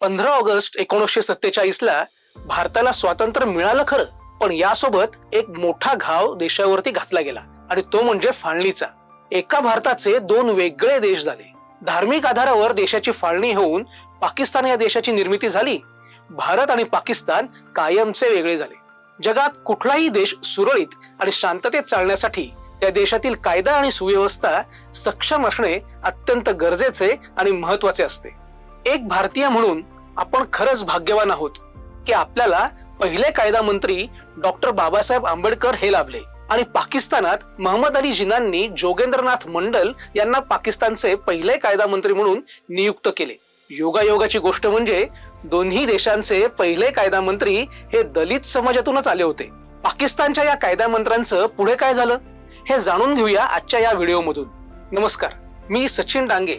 पंधरा ऑगस्ट एकोणीसशे सत्तेचाळीसला भारताला स्वातंत्र्य मिळालं खरं पण यासोबत एक मोठा घाव देशावरती घातला गेला आणि तो म्हणजे फाळणीचा. एका भारताचे दोन वेगळे देश झाले. धार्मिक आधारावर देशाची फाळणी होऊन पाकिस्तान या देशाची निर्मिती झाली. भारत आणि पाकिस्तान कायमचे वेगळे झाले. जगात कुठलाही देश सुरळीत आणि शांततेत चालण्यासाठी त्या देशातील कायदा आणि सुव्यवस्था सक्षम असणे अत्यंत गरजेचे आणि महत्त्वाचे असते. एक भारतीय म्हणून आपण खरंच भाग्यवान आहोत की आपल्याला पहिले कायदा मंत्री डॉक्टर बाबासाहेब आंबेडकर हे लाभले. आणि पाकिस्तानात महम्मद अली जिनांनी जोगेंद्रनाथ मंडल यांना पाकिस्तानचे पहिले कायदा मंत्री म्हणून नियुक्त केले. योगायोगाची गोष्ट म्हणजे दोन्ही देशांचे पहिले कायदा मंत्री हे दलित समाजातूनच आले होते. पाकिस्तानच्या या कायदा मंत्र्यांचं पुढे काय झालं? हे जाणून घेऊया आजच्या या व्हिडिओमधून. नमस्कार. मी सचिन डांगे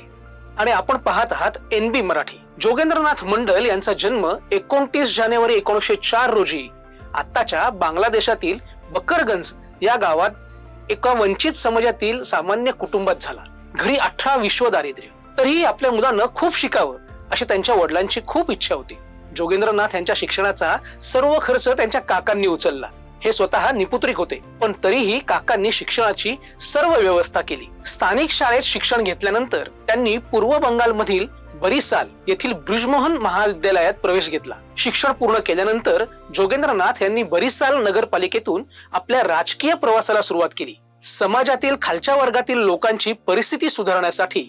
आणि आपण पाहत आहात एन बी मराठी. जोगेंद्रनाथ मंडल यांचा जन्म एकोणतीस जानेवारी एकोणीसशे चार रोजी आत्ताच्या बांगलादेशातील बकरगंज या गावात एका वंचित समाजातील सामान्य कुटुंबात झाला. घरी अठरा विश्व दारिद्र्य तरीही आपल्या मुलानं खूप शिकावं अशी त्यांच्या वडिलांची खूप इच्छा होती. जोगेंद्रनाथ यांच्या शिक्षणाचा सर्व खर्च त्यांच्या काकांनी उचलला. हे स्वतः निपुत्रिक होते. पण तरीही काकांनी शिक्षणाची सर्व व्यवस्था केली. स्थानिक शाळेत शिक्षण घेतल्यानंतर त्यांनी पूर्व बंगालमधील बरिसाल येथील ब्रिजमोहन महाविद्यालयात प्रवेश घेतला. शिक्षण पूर्ण केल्यानंतर जोगेंद्रनाथ यांनी बरिसाल नगरपालिकेतून आपल्या राजकीय प्रवासाला सुरुवात केली. समाजातील खालच्या वर्गातील लोकांची परिस्थिती सुधारण्यासाठी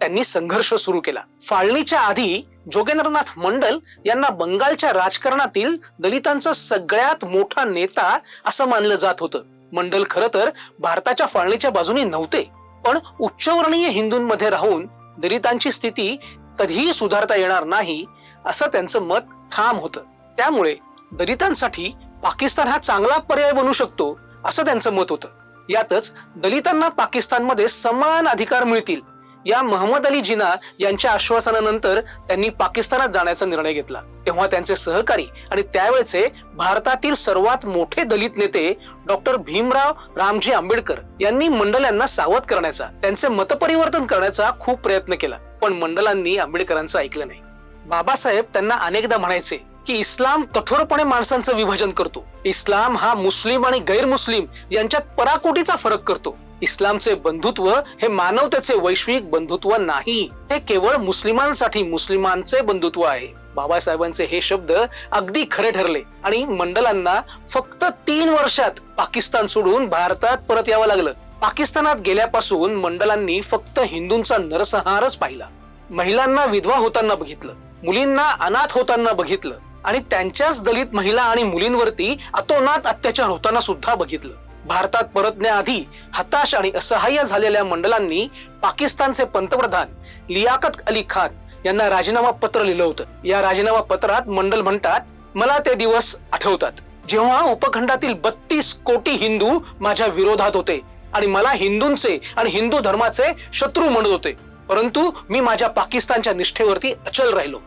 त्यांनी संघर्ष सुरू केला. फाळणीच्या आधी जोगेंद्रनाथ मंडल यांना बंगालच्या राजकारणातील दलितांचा सगळ्यात मोठा नेता असं मानलं जात होतं. मंडल खरं तर भारताच्या फाळणीच्या बाजूने नव्हते पण उच्चवर्णीय हिंदूंमध्ये राहून दलितांची स्थिती कधीही सुधारता येणार नाही असं त्यांचं मत ठाम होतं. त्यामुळे दलितांसाठी पाकिस्तान हा चांगला पर्याय बनू शकतो असं त्यांचं मत होतं. यातच दलितांना पाकिस्तानमध्ये समान अधिकार मिळतील या महम्मद अली जिना यांच्या आश्वासनानंतर त्यांनी पाकिस्तानात जाण्याचा निर्णय घेतला. तेव्हा त्यांचे सहकारी आणि त्यावेळचे भारतातील सर्वात मोठे दलित नेते डॉक्टर भीमराव रामजी आंबेडकर यांनी मंडलांना सावध करण्याचा त्यांचे मतपरिवर्तन करण्याचा खूप प्रयत्न केला. पण मंडलांनी आंबेडकरांचं ऐकलं नाही. बाबासाहेब त्यांना अनेकदा म्हणायचे की इस्लाम कठोरपणे माणसांचं विभाजन करतो. इस्लाम हा मुस्लिम आणि गैरमुस्लिम यांच्यात पराकोटीचा फरक करतो. इस्लामचे बंधुत्व हे मानवतेचे वैश्विक बंधुत्व नाही. हे केवळ मुस्लिमांसाठी मुस्लिमांचे बंधुत्व आहे. बाबासाहेबांचे हे शब्द अगदी खरे ठरले आणि मंडलांना फक्त तीन वर्षात पाकिस्तान सोडून भारतात परत यावं लागलं. पाकिस्तानात गेल्यापासून मंडलांनी फक्त हिंदूंचा नरसंहारच पाहिला. महिलांना विधवा होताना बघितलं मुलींना अनाथ होताना बघितलं आणि त्यांच्याच दलित महिला आणि मुलींवरती अतोनात अत्याचार होताना सुद्धा बघितलं. भारतात परतण्याआधी हताश आणि असहाय्य झालेल्या मंडलांनी पाकिस्तानचे पंतप्रधान लियाकत अली खान यांना राजीनामा पत्र लिहिलं होतं. या राजीनामा पत्रात मंडल म्हणतात मला ते दिवस आठवतात. जेव्हा उपखंडातील बत्तीस कोटी हिंदू माझ्या विरोधात होते आणि मला हिंदूंचे आणि हिंदू धर्माचे शत्रू म्हणत होते. परंतु मी माझ्या पाकिस्तानच्या निष्ठेवरती अचल राहिलो.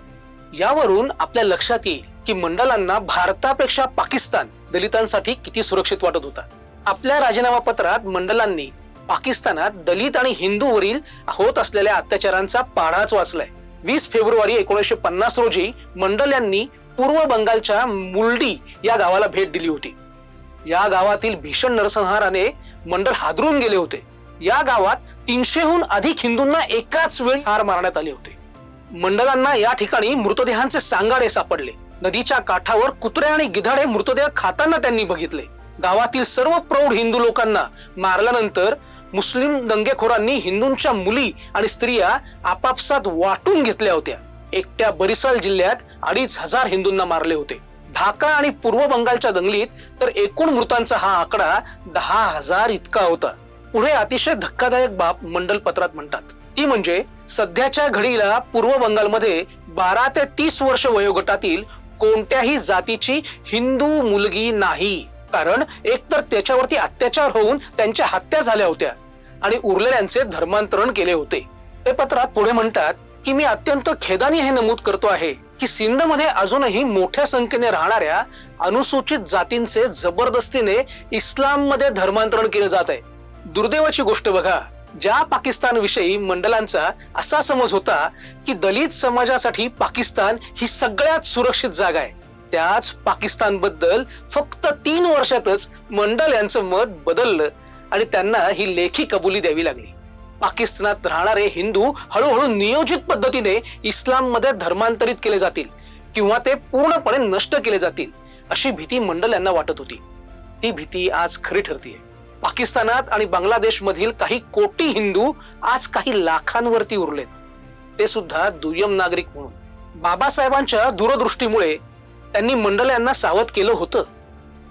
यावरून आपल्या लक्षात येईल की मंडलांना भारतापेक्षा पाकिस्तान दलितांसाठी किती सुरक्षित वाटत होता. आपल्या राजीनामा पत्रात मंडलांनी पाकिस्तानात दलित आणि हिंदूवरील होत असलेल्या अत्याचारांचा पाढाच वाचलाय. वीस फेब्रुवारी एकोणीसशे पन्नास रोजी मंडल यांनी पूर्व बंगालच्या मुलडी या गावाला भेट दिली होती. या गावातील भीषण नरसंहाराने मंडल हादरून गेले होते. या गावात तीनशेहून अधिक हिंदूंना एकाच वेळी हार मारण्यात आले होते. मंडलांना या ठिकाणी मृतदेहांचे सांगाडे सापडले. नदीच्या काठावर कुत्रे आणि गिधाडे मृतदेह खाताना त्यांनी बघितले. गावातील सर्व प्रौढ हिंदू लोकांना मारल्यानंतर मुस्लिम दंगेखोरांनी हिंदूंच्या मुली आणि स्त्रिया आपापसात वाटून घेतल्या होत्या. एकट्या बरिसाल जिल्ह्यात अडीच हजार हिंदूंना मारले होते. ढाका आणि पूर्व बंगालच्या दंगलीत तर एकूण मृतांचा हा आकडा दहा हजार इतका होता. पुढे अतिशय धक्कादायक बाब मंडल पत्रात म्हणतात. ती म्हणजे सध्याच्या घडीला पूर्व बंगालमध्ये बारा ते तीस वर्ष वयोगटातील कोणत्याही जातीची हिंदू मुलगी नाही. कारण एकतर त्याच्यावरती अत्याचार होऊन त्यांच्या हत्या झाल्या होत्या आणि उरलेल्यांचे धर्मांतरण केले होते. ते पत्रात पुढे म्हणतात की मी अत्यंत खेदाने हे नमूद करतो आहे की सिंधमध्ये अजूनही मोठ्या संख्येने राहणाऱ्या अनुसूचित जातींचे जबरदस्तीने इस्लाममध्ये धर्मांतरण केले जात आहे. दुर्दैवाची गोष्ट बघा ज्या पाकिस्तान विषयी मंडलांचा असा समज होता की दलित समाजासाठी पाकिस्तान ही सगळ्यात सुरक्षित जागा आहे. त्याच पाकिस्तानबद्दल फक्त तीन वर्षातच मंडल यांचं मत बदललं आणि त्यांना ही लेखी कबुली द्यावी लागली. पाकिस्तानात राहणारे हिंदू हळूहळू नियोजित पद्धतीने इस्लाममध्ये धर्मांतरित केले जातील किंवा ते पूर्णपणे नष्ट केले जातील अशी भीती मंडल यांना वाटत होती. ती भीती आज खरी ठरतीये. पाकिस्तानात आणि बांगलादेशमधील काही कोटी हिंदू आज काही लाखांवरती उरलेत. ते सुद्धा दुय्यम नागरिक म्हणून. बाबासाहेबांच्या दूरदृष्टीमुळे त्यांनी मंडल यांना सावध केलं होतं.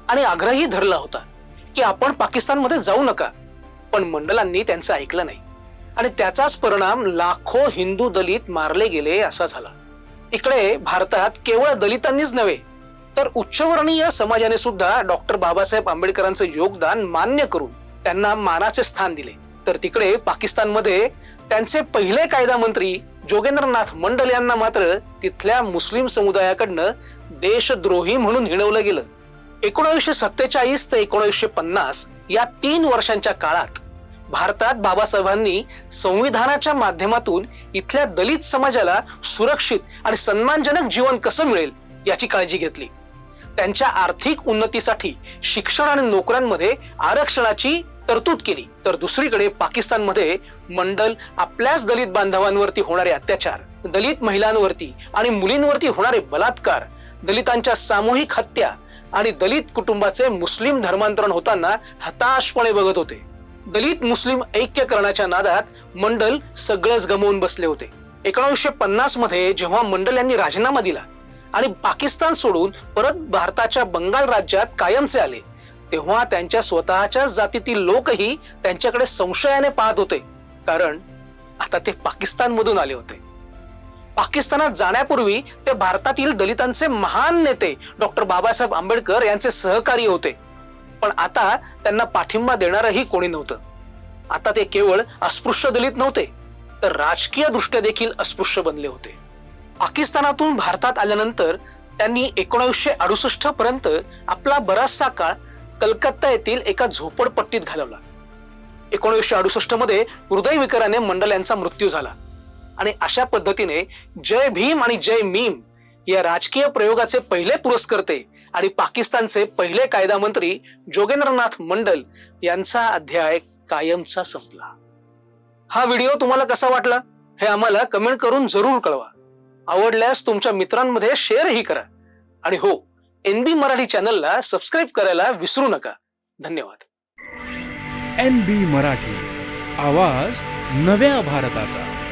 आणि आग्रही धरला होता की आपण पाकिस्तानमध्ये जाऊ नका. पण मंडलांनी त्यांचं ऐकलं नाही. आणि त्याचाच परिणाम लाखो हिंदू दलित मारले गेले असा झाला. इकडे भारतात केवळ दलितांनीच नव्हे तर उच्चवर्णीय समाजाने सुद्धा डॉक्टर बाबासाहेब आंबेडकरांचं योगदान मान्य करून त्यांना मानाचे स्थान दिले. तर तिकडे पाकिस्तानमध्ये त्यांचे पहिले कायदा मंत्री जोगेंद्रनाथ मंडल यांना मात्र तिथल्या मुस्लिम समुदायाकडनं देशद्रोही म्हणून हिणवलं गेलं. एकोणीसशे सत्तेचाळीस ते एकोणीसशे पन्नास या तीन वर्षांच्या काळात भारतात बाबासाहेबांनी संविधानाच्या माध्यमातून इथल्या दलित समाजाला सुरक्षित आणि सन्मानजनक जीवन कसं मिळेल याची काळजी घेतली. त्यांच्या आर्थिक उन्नतीसाठी शिक्षण आणि नोकऱ्यांमध्ये आरक्षणाची तरतूद केली. तर दुसरीकडे पाकिस्तानमध्ये मंडल आपल्याच दलित बांधवांवरती होणारे अत्याचार दलित महिलांवरती आणि मुलींवरती होणारे बलात्कार दलितांच्या सामूहिक हत्या आणि दलित कुटुंबाचे मुस्लिम धर्मांतरण होताना हताशपणे बघत होते. दलित मुस्लिम ऐक्य करण्याच्या नादात मंडल सगळंच गमवून बसले होते. एकोणीसशे पन्नासमध्ये जेव्हा मंडल यांनी राजीनामा दिला आणि पाकिस्तान सोडून परत भारताच्या बंगाल राज्यात कायमचे आले तेव्हा त्यांच्या स्वतःच्याच जातीतील लोकही त्यांच्याकडे संशयाने पाहत होते. कारण आता ते पाकिस्तानमधून आले होते. पाकिस्तानात जाण्यापूर्वी ते भारतातील दलितांचे महान नेते डॉक्टर बाबासाहेब आंबेडकर यांचे सहकारी होते. पण आता त्यांना पाठिंबा देणारही कोणी नव्हतं. आता ते केवळ अस्पृश्य दलित नव्हते तर राजकीय दृष्ट्या देखील अस्पृश्य बनले होते. पाकिस्तानातून भारतात आल्यानंतर त्यांनी एकोणीसशे अडुसष्ट पर्यंत आपला बराचसा काळ कलकत्ता येथील एका झोपडपट्टीत घालवला. एकोणीसशे अडुसष्टमध्ये हृदयविकाराने मंडल यांचा मृत्यू झाला. आणि अशा पद्धतीने जय भीम आणि जय मीम या राजकीय प्रयोगाचे पहिले पुरस्कर्ते आणि पाकिस्तानचे पहिले कायदा मंत्री जोगेंद्रनाथ मंडल यांचा अध्याय कायमचा संपला. हा व्हिडिओ तुम्हाला कसा वाटला? हे आम्हाला कमेंट करून जरूर कळवा. आवडल्यास तुमच्या मित्रांमध्ये शेअरही करा. आणि हो एन बी मराठी चॅनलला सबस्क्राईब करायला विसरू नका. धन्यवाद. एन बी मराठी आवाज नव्या भारताचा.